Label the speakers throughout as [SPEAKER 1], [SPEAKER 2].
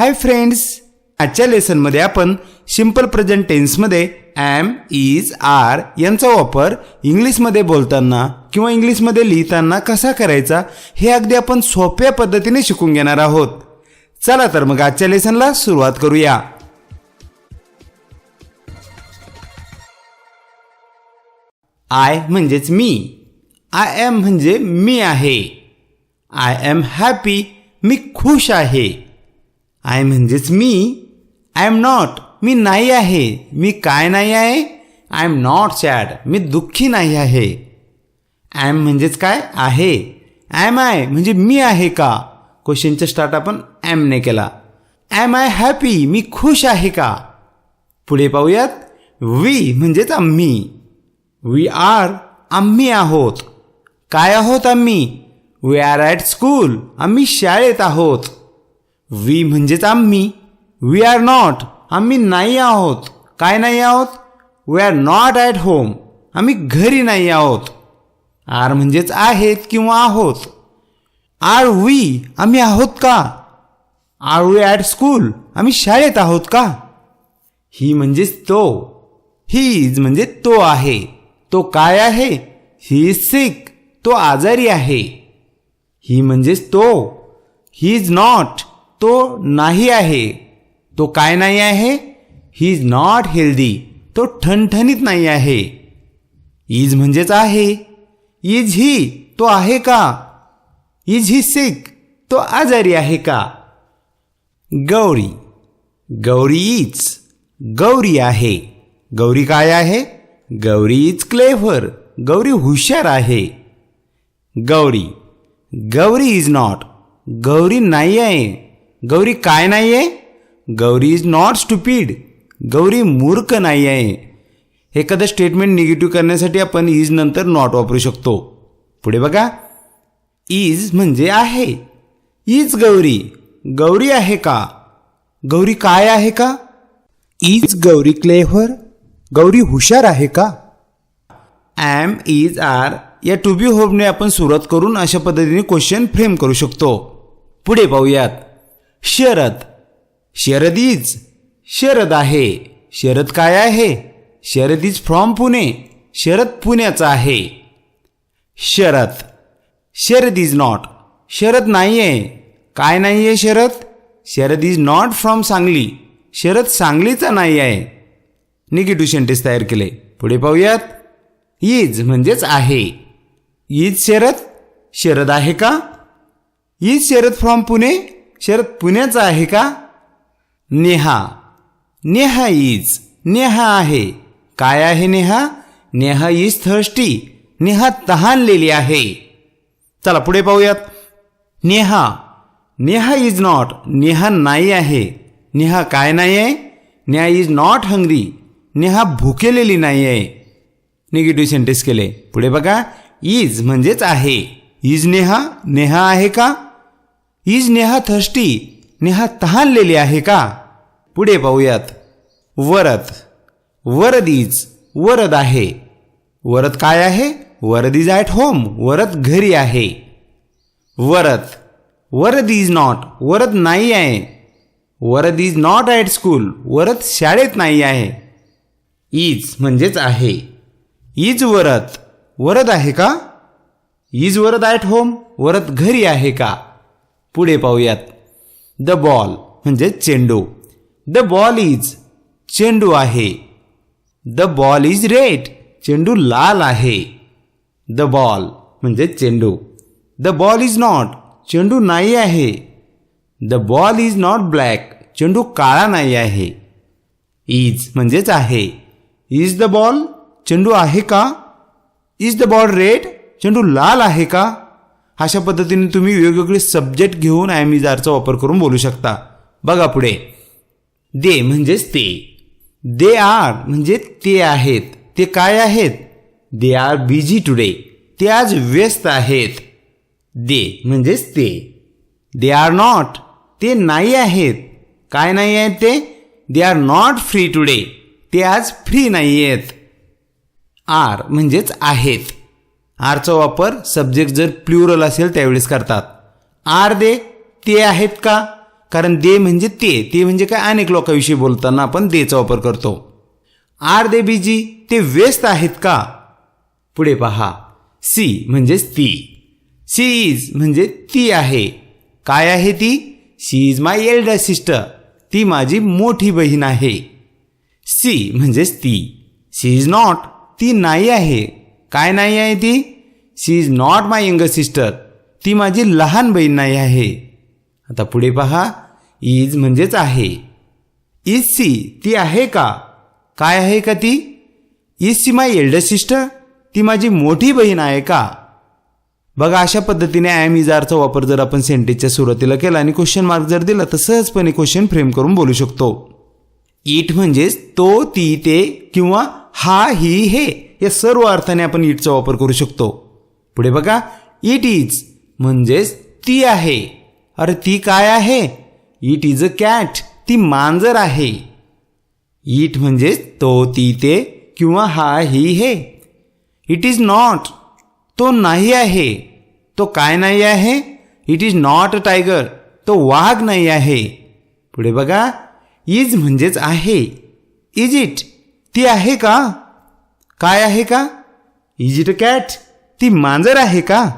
[SPEAKER 1] Hi friends आजच्या लेसनमध्ये आपण सिंपल प्रेझेंट टेन्समध्ये ॲम इज आर यांचा वापर इंग्लिशमध्ये बोलताना किंवा इंग्लिशमध्ये लिहिताना कसा करायचा हे अगदी आपण सोप्या पद्धतीने शिकून घेणार आहोत. चला तर मग आजच्या लेसनला सुरुवात करूया. आय म्हणजेच मी. आय एम म्हणजे मी आहे. आय एम हॅपी मी खुश आहे. आय म्हणजेच मी आय एम नॉट मी नाही आहे. मी काय नाही आहे? आय एम नॉट सॅड मी दुःखी नाही आहे. आय एम म्हणजेच काय? आहे. आय एम आय म्हणजे मी आहे का? क्वेश्चनचा स्टार्ट आपण ॲमने केला. आय एम आय हॅपी मी खुश आहे का? पुढे पाहूयात. वी म्हणजेच आम्ही. वी आर आम्ही आहोत. काय आहोत आम्ही? वी आर ॲट स्कूल आम्ही शाळेत आहोत. वी म्हणजेच आम्ही. वी आर नॉट आम्ही नाही आहोत. काय नाही आहोत? We are not at home आम्ही घरी नाही आहोत. आर म्हणजेच आहेत किंवा आहोत. आर वी आम्ही आहोत का? आर वी ॲट स्कूल आम्ही शाळेत आहोत का? ही म्हणजेच तो. ही इज म्हणजे तो आहे. तो काय आहे? ही इज सिक तो आजारी आहे. ही म्हणजेच तो. ही इज नॉट तो नाही आहे तो काय नाही आहे? ही इज नॉट हेल्दी तो ठणठणीत नाही आहे. इज म्हणजेच आहे. इज ही तो आहे का? इज ही सिक तो आजारी आहे का? गौरी गौरी इज गौरी आहे. गौरी काय आहे? गौरी इज क्लेव्हर गौरी हुशार आहे. गौरी गौरी इज नॉट गौरी नाही आहे. गौरी काय नाही आहे Gauri is not stupid Gauri मूर्ख नाही आहे एखादं स्टेटमेंट निगेटिव्ह करण्यासाठी आपण इज नंतर नॉट वापरू शकतो. पुढे बघा. इज म्हणजे आहे. इज गौरी. गौरी आहे का? गौरी काय आहे का? इज गौरी क्लेव्हर गौरी हुशार आहे का? ॲम इज आर या टू बी होपने आपण सुरुवात करून अशा पद्धतीने क्वेश्चन फ्रेम करू शकतो. पुढे पाहूयात. शरद. शरदीज शरद आहे. शरद काय आहे? Sharad is from Pune. Sharad पुण्याचा आहे. शरद. शरद इज नॉट शरद नाही आहे काय नाही आहे Sharad? Sharad is not from Sangli. Sharad सांगलीचा नाही आहे निगेटिव्ह सेंटेन्स तयार केले. पुढे पाहूयात. इज म्हणजेच आहे. इज शरद? शरद आहे का? Is Sharad from Pune? Sharad पुण्याचा आहे का? नेहा. नेहा इज नेहा आहे. काय आहे Neha? Neha is thirsty. Neha तहानलेली आहे. चला पुढे पाहूयात. Neha. Neha is not. Neha नाही आहे. नेहा काय नाही आहे? Neha is not hungry. Neha भुकेलेली नाही आहे. निगेटिव्ह सेंटेन्स केले. पुढे बघा. इज म्हणजेच आहे. इज नेहा. नेहा आहे का? ईज नेहा थर्स्टी नेहा तहानलेली आहे का? पुढे पाहूयात. वरद. वरद इज वरद आहे. वरद काय आहे? Varad is at home Varad घरी आहे. वरद. वरद इज नॉट वरद नाही आहे. Varad is not at school Varad शाळेत नाही आहे. इज म्हणजेच आहे. इज वरद. वरद आहे का? Is Varad at home Varad घरी आहे का? पुढे पाहूयात. द बॉल म्हणजे चेंडू. द बॉल इज चेंडू आहे. द बॉल इज रेड चेंडू लाल आहे. द बॉल म्हणजे चेंडू. द बॉल इज नॉट चेंडू नाही आहे. The ball is not black चेंडू काळा नाही आहे. इज म्हणजेच आहे. इज द बॉल चेंडू आहे का? इज द बॉल रेड चेंडू लाल आहे का? अशा पद्धतीने तुम्ही वेगवेगळे सब्जेक्ट घेऊन ॲम इज आरचा वापर करून बोलू शकता. बघा पुढे. दे म्हणजेच ते. दे आर म्हणजे ते आहेत. ते काय आहेत? दे आर बिझी टुडे ते आज व्यस्त आहेत. दे म्हणजेच ते. They are not. ते नाही आहेत. काय नाही आहेत ते? They are not free today. ते आज फ्री नाही आहेत. आर म्हणजेच आहेत. आरचा वापर सब्जेक्ट जर प्लुरल असेल त्यावेळेस करतात. आर दे ते आहेत का? कारण दे म्हणजे ते. ते म्हणजे काय? अनेक लोकांविषयी बोलताना आपण देचा वापर करतो. आर दे बीजी ते व्यस्त आहेत का? पुढे पहा. सी म्हणजेच ती. सी इज म्हणजे ती आहे. काय आहे ती? She is my elder sister ती माझी मोठी बहीण आहे. सी म्हणजेच ती. शी इज नॉट ती नाही आहे. काय नाही आहे ती? She is not my younger sister ती माझी लहान बहीण नाही आहे. आता पुढे पहा. इज म्हणजेच आहे. इज सी ती आहे का? काय आहे का ती? Is she my elder sister ती माझी मोठी बहीण आहे का? बघा अशा पद्धतीने आय एम इजारचा वापर जर आपण सेंटेजच्या सुरुवातीला केला आणि क्वेश्चन मार्क जर दिला तर सहजपणे क्वेश्चन फ्रेम करून बोलू शकतो. इट म्हणजेच तो ती ते किंवा हा ही हे. या सर्व अर्थाने आपण इटचा वापर करू शकतो. पुढे बघा इट इज म्हणजेच ती आहे. अरे ती काय आहे? इट इज अ कॅट ती मांजर आहे. इट म्हणजेच तो ती ते किंवा हा ही हे. इट इज नॉट तो नाही आहे. तो काय नाही आहे? It is not a tiger तो वाघ नाही आहे. पुढे बघा इज म्हणजेच आहे. इज इट ती आहे का? काय आहे का? इज इट अ कॅट ती मांजर आहे का?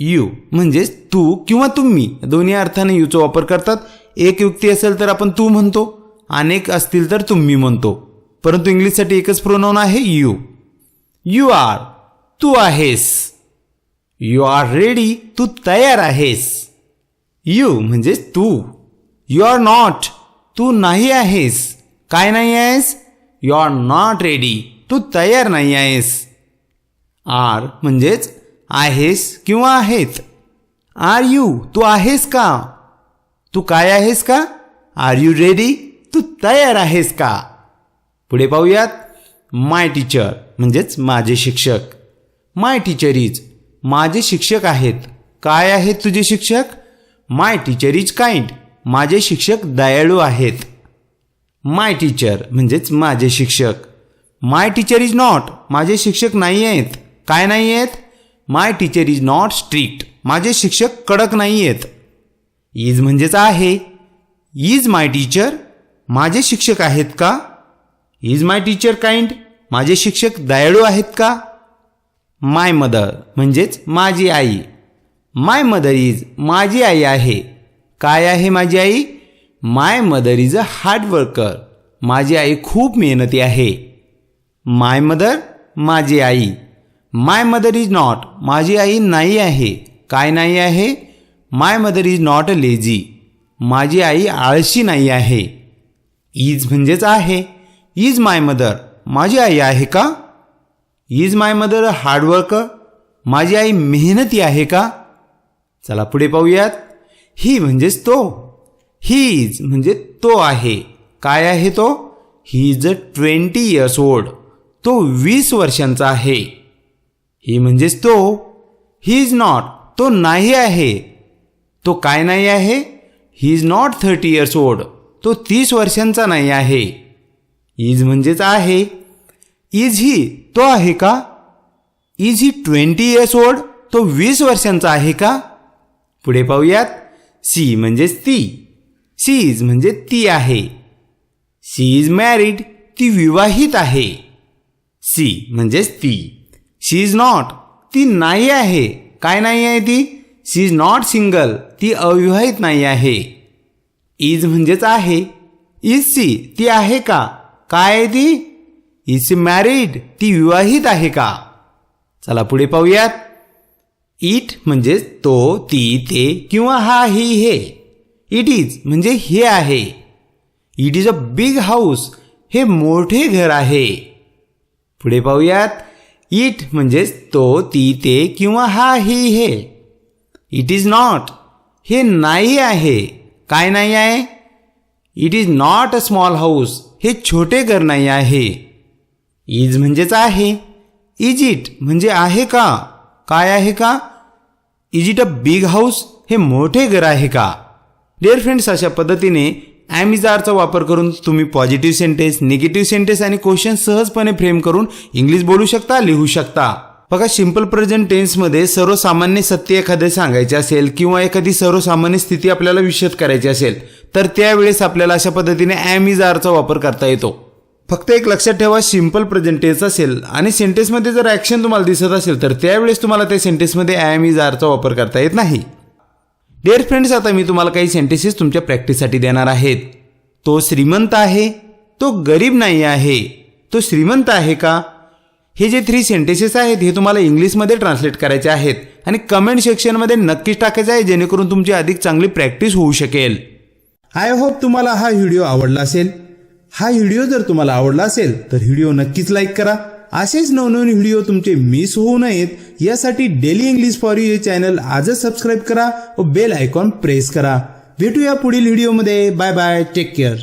[SPEAKER 1] यू म्हणजेच तू किंवा तुम्ही दोन्ही अर्थाने यूचा वापर करतात. एक युक्ती असेल तर आपण तू म्हणतो अनेक असतील तर तुम्ही म्हणतो. परंतु इंग्लिशसाठी एकच प्रोनाऊन आहे यू यू आर तू आहेस. यू आर रेडी तू तयार आहेस. यू म्हणजेच तू. यू आर नॉट तू नाही आहेस. काय नाही आहेस? यू आर नॉट रेडी तू तयार नाही आहेस. आर म्हणजेच आहेस किंवा आहेत. आर यू तू आहेस का? तू काय आहेस का? R you ready? तू तयार आहेस का? पुढे पाहूयात. माय टीचर म्हणजेच माझे शिक्षक. माय टीचर इज माझे शिक्षक आहेत. काय आहेत तुझे शिक्षक? My teacher is kind. माझे शिक्षक दयाळू आहेत. माय टीचर म्हणजेच माझे शिक्षक. माय टीचर इज नॉट माझे शिक्षक नाही आहेत काय नाही आहेत my teacher is not strict माझे शिक्षक कडक नाही आहेत इज म्हणजेच आहे. इज माय टीचर माझे शिक्षक आहेत का? इज माय टीचर काइंड माझे शिक्षक दयाळू आहेत का? माय मदर म्हणजेच माझी आई. माय मदर इज माझी आई आहे. काय आहे माझी आई? My mother is a hard worker माझी आई खूप मेहनती आहे. माय मदर माझी आई. माय मदर इज नॉट माझी आई नाही आहे. काय नाही आहे? My mother is not a lazy माझी आई आळशी नाही आहे. इज म्हणजेच आहे. इज माय मदर माझी आई आहे का? Is my mother hard work hard worker माझी आई मेहनती आहे का? चला पुढे पाहूयात. ही म्हणजेच तो. ही इज म्हणजे तो आहे. काय आहे तो? He is a twenty years old तो वीस वर्षांचा आहे. ही म्हणजेच तो ही इज नॉट तो नाही आहे. तो काय नाही आहे? He is not thirty years old तो तीस वर्षांचा नाही आहे. इज म्हणजेच आहे. इज ही तो आहे का? Is he twenty years old तो वीस वर्षांचा आहे का? पुढे पाहूयात. सी म्हणजेच ती. सी इज म्हणजे ती आहे. सी इज मॅरिड ती विवाहित आहे. सी म्हणजेच ती. She is not. ती नाही आहे. काय नाही आहे ती? She is not single. ती अविवाहित नाही आहे. इज म्हणजेच आहे. इज सी ती आहे का? काय आहे ती? Is married. ती विवाहित आहे का? चला पुढे पाहूयात. इट म्हणजेच तो ती ते किंवा हा ही हे. इट इज म्हणजे हे आहे. It is a big house. हे मोठे घर आहे. पुढे पाहूयात. इट म्हणजेच तो ती ते किंवा हा ही हे. इट इज नॉट हे नाही आहे. काय नाही आहे? It is not a small house हे छोटे घर नाही आहे. इज म्हणजेच आहे. इज इट म्हणजे आहे का? काय आहे का? Is it a big house हे मोठे घर आहे का? डिअर फ्रेंड्स अशा पद्धतीने ॲमिजारचा वापर करून तुम्ही पॉझिटिव्ह सेंटेन्स निगेटिव्ह सेंटेन्स आणि क्वेश्चन सहजपणे फ्रेम करून इंग्लिश बोलू शकता लिहू शकता. बघा सिंपल प्रेझेंट टेन्समध्ये सर्वसामान्य सत्य एखादे सांगायचे असेल किंवा एखादी सर्वसामान्य स्थिती आपल्याला विशद करायची असेल तर त्यावेळेस आपल्याला अशा पद्धतीने ॲम वापर करता येतो. फक्त एक लक्षात ठेवा सिंपल प्रेझेंट टेन्स असेल आणि सेंटेन्समध्ये जर ॲक्शन तुम्हाला दिसत असेल तर त्यावेळेस तुम्हाला त्या सेंटेन्समध्ये ॲम इज आरचा वापर करता येत नाही. डिअर फ्रेंड्स आता मी तुम्हाला काही सेंटेसेस तुमच्या प्रॅक्टिससाठी देणार आहेत. तो श्रीमंत आहे तो गरीब नाही आहे. तो श्रीमंत आहे का? हे जे थ्री सेंटेसेस आहेत हे तुम्हाला इंग्लिशमध्ये ट्रान्सलेट करायचे आहेत आणि कमेंट सेक्शनमध्ये नक्कीच टाकायचं आहे जेणेकरून तुमची अधिक चांगली प्रॅक्टिस होऊ शकेल. आय होप तुम्हाला हा व्हिडिओ आवडला असेल. हा व्हिडिओ जर तुम्हाला आवडला असेल तर व्हिडिओ नक्कीच लाईक करा. असेच नवनवीन व्हिडिओ तुमचे मिस होऊ नयेत यासाठी डेली इंग्लिश फॉर यू हे चॅनल आजच सबस्क्राईब करा व बेल आयकॉन प्रेस करा. भेटूया पुढील व्हिडिओमध्ये बाय बाय टेक केअर